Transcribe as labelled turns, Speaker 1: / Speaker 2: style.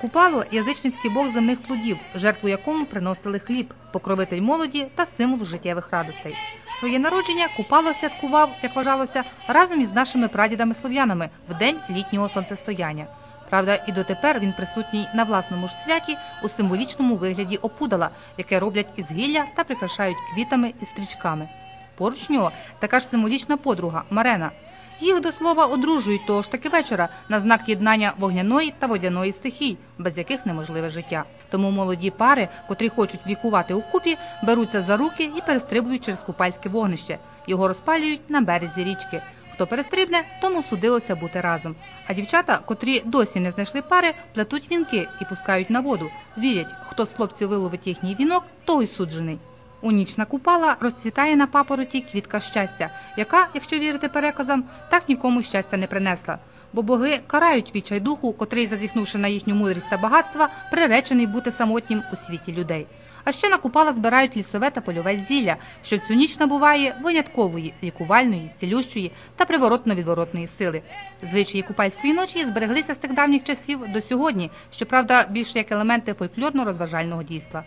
Speaker 1: Купало язичницький бог земних плодів, жертву якому приносили хліб, покровитель молоді та символ життєвих радостей. Своє народження Купало святкував, як вважалося, разом із нашими прадідами-слов'янами в день літнього сонцестояння. Правда, і дотепер він присутній на власному ж святі у символічному вигляді опудала, яке роблять із гілля та прикрашають квітами і стрічками. Поруч нього така ж символічна подруга Марена. Їх до слова одружують того ж таки вечора на знак єднання вогняної та водяної стихій, без яких неможливе життя. Тому молоді пари, котрі хочуть вікувати у купі, беруться за руки і перестрибують через купальське вогнище. Його розпалюють на березі річки. Хто перестрибне, тому судилося бути разом. А дівчата, котрі досі не знайшли пари, плетуть вінки і пускають на воду. Вірять, хто з хлопців виловить їхній вінок, той суджений. У ніч купала розцвітає на папороті квітка щастя, яка, якщо вірити переказам, так нікому щастя не принесла. Бо боги карають відчай духу, котрий, зазіхнувши на їхню мудрість та багатства, приречений бути самотнім у світі людей. А ще на купала збирають лісове та польове зілля, що цю ніч набуває виняткової, лікувальної, цілющої та приворотно-відворотної сили. Звичаї купальської ночі збереглися з тих давніх часів до сьогодні, щоправда, більше як елементи фольклорно-розважального дійства.